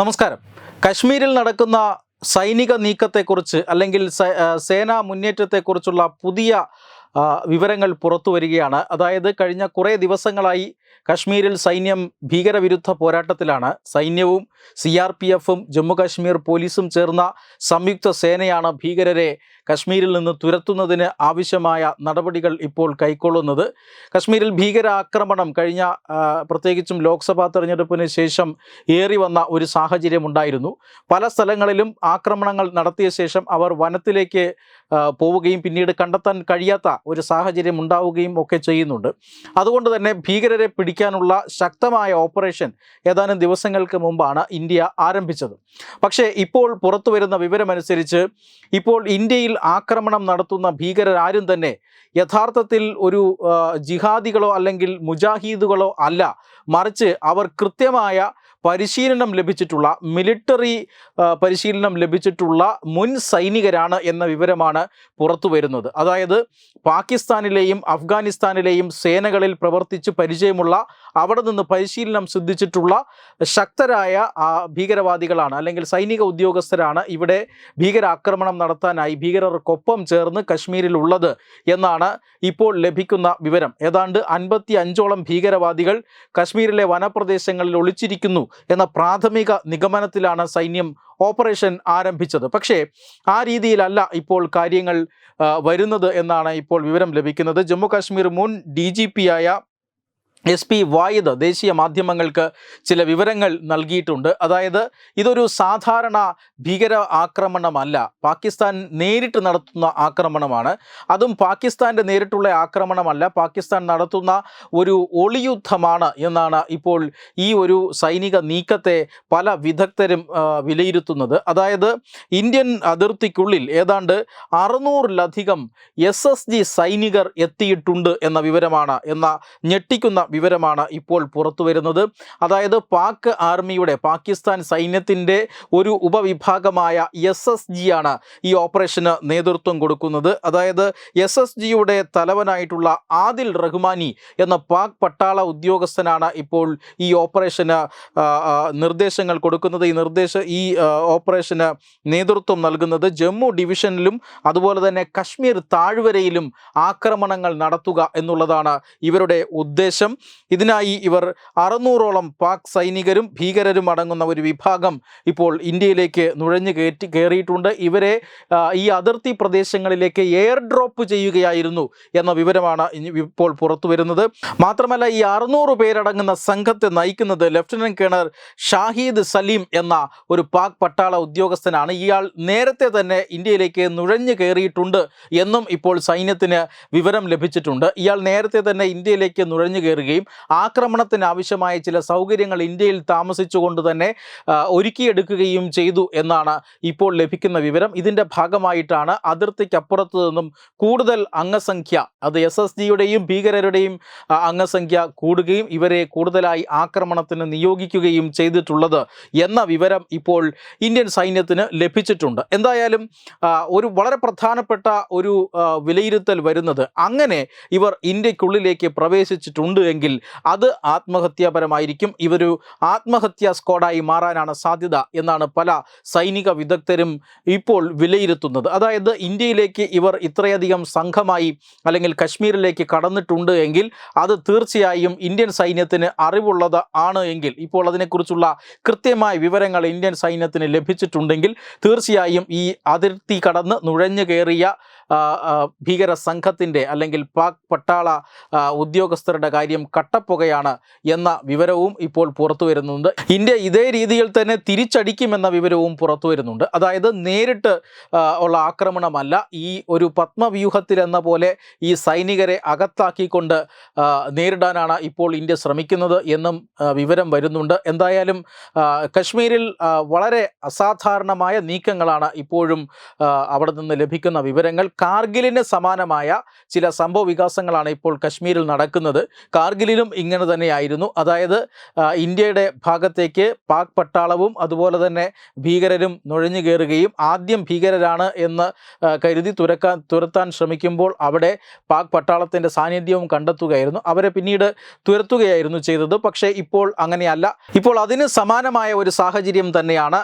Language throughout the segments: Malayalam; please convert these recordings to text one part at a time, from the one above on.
നമസ്കാരം. കശ്മീരിൽ നടക്കുന്ന സൈനിക നീക്കത്തെക്കുറിച്ച് അല്ലെങ്കിൽ സേനാ മുന്നേറ്റത്തെക്കുറിച്ചുള്ള പുതിയ വിവരങ്ങൾ പുറത്തു വരികയാണ്. അതായത് കഴിഞ്ഞ കുറേ ദിവസങ്ങളായി കശ്മീരിൽ സൈന്യം ഭീകരവിരുദ്ധ പോരാട്ടത്തിലാണ്. സൈന്യവും സി ആർ പി എഫും ജമ്മുകാശ്മീർ പോലീസും ചേർന്ന സംയുക്ത സേനയാണ് ഭീകരരെ കശ്മീരിൽ നിന്ന് തുരത്തുന്നതിന് ആവശ്യമായ നടപടികൾ ഇപ്പോൾ കൈക്കൊള്ളുന്നത്. കശ്മീരിൽ ഭീകരാക്രമണം കഴിഞ്ഞ പ്രത്യേകിച്ചും ലോക്സഭാ തെരഞ്ഞെടുപ്പിന് ശേഷം ഏറി വന്ന ഒരു സാഹചര്യം ഉണ്ടായിരുന്നു. പല സ്ഥലങ്ങളിലും ആക്രമണങ്ങൾ നടത്തിയ ശേഷം അവർ വനത്തിലേക്ക് പോവുകയും പിന്നീട് കണ്ടെത്താൻ കഴിയാത്ത ഒരു സാഹചര്യം ഉണ്ടാവുകയും ഒക്കെ ചെയ്യുന്നുണ്ട്. അതുകൊണ്ട് തന്നെ ഭീകരരെ പിടിക്കാനുള്ള ശക്തമായ ഓപ്പറേഷൻ ഏതാനും ദിവസങ്ങൾക്ക് മുമ്പാണ് ഇന്ത്യ ആരംഭിച്ചത്. പക്ഷേ ഇപ്പോൾ പുറത്തു വരുന്ന വിവരമനുസരിച്ച് ഇപ്പോൾ ഇന്ത്യയിൽ ആക്രമണം നടത്തുന്ന ഭീകരരാരും തന്നെ യഥാർത്ഥത്തിൽ ഒരു ജിഹാദികളോ അല്ലെങ്കിൽ മുജാഹിദുകളോ അല്ല. മറിച്ച് അവർ കൃത്യമായ പരിശീലനം ലഭിച്ചിട്ടുള്ള മിലിറ്ററി പരിശീലനം ലഭിച്ചിട്ടുള്ള മുൻ സൈനികരാണ് എന്ന വിവരമാണ് പുറത്തു വരുന്നത്. അതായത് പാകിസ്ഥാനിലെയും അഫ്ഗാനിസ്ഥാനിലെയും സേനകളിൽ പ്രവർത്തിച്ച് പരിചയമുള്ള അവിടെ നിന്ന് പരിശീലനം സിദ്ധിച്ചിട്ടുള്ള ശക്തരായ ഭീകരവാദികളാണ്. അല്ലെങ്കിൽ സൈനിക ഉദ്യോഗസ്ഥരാണ് ഇവിടെ ഭീകരാക്രമണം നടത്താനായി ഭീകരർക്കൊപ്പം ചേർന്ന് കശ്മീരിൽ ഉള്ളത് എന്നാണ് ഇപ്പോൾ ലഭിക്കുന്ന വിവരം. ഏതാണ്ട് അൻപത്തി അഞ്ചോളം ഭീകരവാദികൾ കശ്മീരിലെ വനപ്രദേശങ്ങളിൽ ഒളിച്ചിരിക്കുന്നു എന്ന പ്രാഥമിക നിഗമനത്തിലാണ് സൈന്യം ഓപ്പറേഷൻ ആരംഭിച്ചത്. പക്ഷേ ആ രീതിയിലല്ല ഇപ്പോൾ കാര്യങ്ങൾ വരുന്നത് എന്നാണ് ഇപ്പോൾ വിവരം ലഭിക്കുന്നത്. ജമ്മു കാശ്മീർ മുൻ ഡി ജി പി ആയ എസ് പി വായിദ് ദേശീയ മാധ്യമങ്ങൾക്ക് ചില വിവരങ്ങൾ നൽകിയിട്ടുണ്ട്. അതായത് ഇതൊരു സാധാരണ ഭീകര ആക്രമണമല്ല. പാകിസ്ഥാൻ നേരിട്ട് നടത്തുന്ന ആക്രമണമാണ്. അതും പാകിസ്ഥാന്റെ നേരിട്ടുള്ള ആക്രമണമല്ല. പാകിസ്ഥാൻ നടത്തുന്ന ഒരു ഒളിയുദ്ധമാണ് എന്നാണ് ഇപ്പോൾ ഈ ഒരു സൈനിക നീക്കത്തെ പല വിദഗ്ധരും വിലയിരുത്തുന്നത്. അതായത് ഇന്ത്യൻ അതിർത്തിക്കുള്ളിൽ ഏതാണ്ട് അറുന്നൂറിലധികം എസ് എസ് ജി സൈനികർ എത്തിയിട്ടുണ്ട് എന്ന വിവരമാണ് എന്ന ഞെട്ടിക്കുന്ന വിവരമാണ് ഇപ്പോൾ പുറത്തു വരുന്നത്. അതായത് പാക് ആർമിയുടെ പാകിസ്ഥാൻ സൈന്യത്തിന്റെ ഒരു ഉപവിഭാഗമായ എസ് എസ് ജി ആണ് ഈ ഓപ്പറേഷന് നേതൃത്വം കൊടുക്കുന്നത്. അതായത് എസ് എസ് ജിയുടെ തലവനായിട്ടുള്ള ആദിൽ റഹ്മാനി എന്ന പാക് പട്ടാള ഉദ്യോഗസ്ഥനാണ് ഇപ്പോൾ ഈ ഓപ്പറേഷന് നിർദ്ദേശങ്ങൾ കൊടുക്കുന്നത്. ഈ നിർദ്ദേശ ഈ ഓപ്പറേഷന് നേതൃത്വം നൽകുന്നത് ജമ്മു ഡിവിഷനിലും അതുപോലെ തന്നെ കശ്മീർ താഴ്വരയിലും ആക്രമണങ്ങൾ നടത്തുക എന്നുള്ളതാണ് ഇവരുടെ ഉദ്ദേശം. ഇതിനായി ഇവർ അറുന്നൂറോളം പാക് സൈനികരും ഭീകരരും അടങ്ങുന്ന ഒരു വിഭാഗം ഇപ്പോൾ ഇന്ത്യയിലേക്ക് നുഴഞ്ഞു കയറ്റി കയറിയിട്ടുണ്ട് ഇവരെ ഈ അതിർത്തി പ്രദേശങ്ങളിലേക്ക് എയർ ഡ്രോപ്പ് ചെയ്യുകയായിരുന്നു എന്ന വിവരമാണ് ഇപ്പോൾ പുറത്തു വരുന്നത്. മാത്രമല്ല ഈ അറുന്നൂറ് പേരടങ്ങുന്ന സംഘത്തെ നയിക്കുന്നത് ലഫ്റ്റനന്റ് കേണൽ ഷാഹിദ് സലീം എന്ന ഒരു പാക് പട്ടാള ഉദ്യോഗസ്ഥനാണ്. ഇയാൾ നേരത്തെ തന്നെ ഇന്ത്യയിലേക്ക് നുഴഞ്ഞു കയറിയിട്ടുണ്ട് എന്നും ഇപ്പോൾ സൈന്യത്തിന് വിവരം ലഭിച്ചിട്ടുണ്ട്. ഇയാൾ നേരത്തെ തന്നെ ഇന്ത്യയിലേക്ക് നുഴഞ്ഞു കയറുകയും ആക്രമണത്തിന് ആവശ്യമായ ചില സൗകര്യങ്ങൾ ഇന്ത്യയിൽ താമസിച്ചുകൊണ്ട് തന്നെ ഒരുക്കിയെടുക്കുകയും ചെയ്തു എന്നാണ് ഇപ്പോൾ ലഭിക്കുന്ന വിവരം. ഇതിന്റെ ഭാഗമായിട്ടാണ് അതിർത്തിക്കപ്പുറത്തു നിന്നും കൂടുതൽ അംഗസംഖ്യ അത് എസ് എസ് ജിയുടെയും ഭീകരരുടെയും അംഗസംഖ്യ കൂടുകയും ഇവരെ കൂടുതലായി ആക്രമണത്തിന് നിയോഗിക്കുകയും ചെയ്തിട്ടുള്ളത് എന്ന വിവരം ഇപ്പോൾ ഇന്ത്യൻ സൈന്യത്തിന് ലഭിച്ചിട്ടുണ്ട്. എന്തായാലും ഒരു വളരെ പ്രധാനപ്പെട്ട ഒരു വിലയിരുത്തൽ വരുന്നത് അങ്ങനെ ഇവർ ഇന്ത്യക്കുള്ളിലേക്ക് പ്രവേശിച്ചിട്ടുണ്ട് എങ്കിൽ അത് ആത്മഹത്യാപരമായിരിക്കും. ഇവരു ആത്മഹത്യാ സ്ക്വാഡായി മാറാനാണ് സാധ്യത എന്നാണ് പല സൈനിക വിദഗ്ധരും ഇപ്പോൾ വിലയിരുത്തുന്നത്. അതായത് ഇന്ത്യയിലേക്ക് ഇവർ ഇത്രയധികം സംഘമായി അല്ലെങ്കിൽ കശ്മീരിലേക്ക് കടന്നിട്ടുണ്ട് എങ്കിൽ അത് തീർച്ചയായും ഇന്ത്യൻ സൈന്യത്തിന് അറിവുള്ളത് ആണ് എങ്കിൽ ഇപ്പോൾ അതിനെക്കുറിച്ചുള്ള കൃത്യമായ വിവരങ്ങൾ ഇന്ത്യൻ സൈന്യത്തിന് ലഭിച്ചിട്ടുണ്ടെങ്കിൽ തീർച്ചയായും ഈ അതിർത്തി കടന്ന് നുഴഞ്ഞു കയറിയ ഭീകര സംഘത്തിന്റെ അല്ലെങ്കിൽ പാക് പട്ടാള ഉദ്യോഗസ്ഥരുടെ കാര്യം കട്ടപ്പുകയാണ് എന്ന വിവരവും ഇപ്പോൾ പുറത്തു വരുന്നുണ്ട്. ഇന്ത്യ ഇതേ രീതിയിൽ തന്നെ തിരിച്ചടിക്കുമെന്ന വിവരവും പുറത്തു വരുന്നുണ്ട്. അതായത് നേരിട്ട് ഉള്ള ആക്രമണമല്ല. ഈ ഒരു പത്മവ്യൂഹത്തിൽ എന്ന പോലെ ഈ സൈനികരെ അകത്താക്കിക്കൊണ്ട് നേരിടാനാണ് ഇപ്പോൾ ഇന്ത്യ ശ്രമിക്കുന്നത് എന്നും വിവരം വരുന്നുണ്ട്. എന്തായാലും കശ്മീരിൽ വളരെ അസാധാരണമായ നീക്കങ്ങളാണ് ഇപ്പോഴും അവിടെ നിന്ന് ലഭിക്കുന്ന വിവരങ്ങൾ. കാർഗിലിന് സമാനമായ ചില സംഭവ വികാസങ്ങളാണ് ഇപ്പോൾ കശ്മീരിൽ നടക്കുന്നത്. കാർഗിലിലും ഇങ്ങനെ തന്നെയായിരുന്നു. അതായത് ഇന്ത്യയുടെ ഭാഗത്തേക്ക് പാക് പട്ടാളവും അതുപോലെ തന്നെ ഭീകരരും നുഴഞ്ഞു കയറുകയും ആദ്യം ഭീകരരാണ് എന്ന് കരുതി തുരക്കാൻ തുരത്താൻ ശ്രമിക്കുമ്പോൾ അവിടെ പാക് പട്ടാളത്തിന്റെ സാന്നിധ്യവും കണ്ടെത്തുകയായിരുന്നു. അവരെ പിന്നീട് തുരത്തുകയായിരുന്നു ചെയ്തത്. പക്ഷേ ഇപ്പോൾ അങ്ങനെയല്ല. ഇപ്പോൾ അതിന് സമാനമായ ഒരു സാഹചര്യം തന്നെയാണ്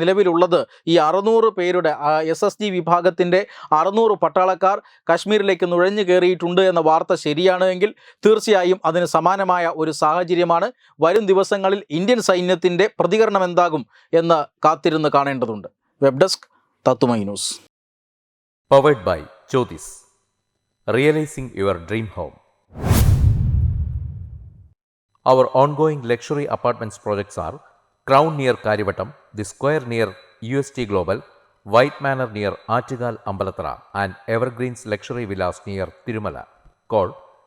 നിലവിലുള്ളത്. ഈ അറുന്നൂറ് പേരുടെ എസ് എസ് ജി വിഭാഗത്തിന്റെ അറുന്നൂറ് പട്ടാളക്കാർ കാശ്മീരിലേക്ക് നുഴഞ്ഞു കയറിയിട്ടുണ്ട് എന്ന വാർത്ത ശരിയാണ് എങ്കിൽ തീർച്ചയായും അതിന് സമാനമായ ഒരു സാഹചര്യമാണ് വരും ദിവസങ്ങളിൽ ഇന്ത്യൻ സൈന്യത്തിന്റെ പ്രതികരണം എന്താകും എന്ന് കാത്തിരുന്ന് കാണേണ്ടതുണ്ട് വെബ് ഡെസ്ക് തത്തുമൈ news powered by Jyothis realising your dream home Our ongoing luxury apartments projects are Crown near Karivattam, The Square near UST Global, White Manor near Achigal Ambalatra, and Evergreens Luxury Villas near Tirumala. Call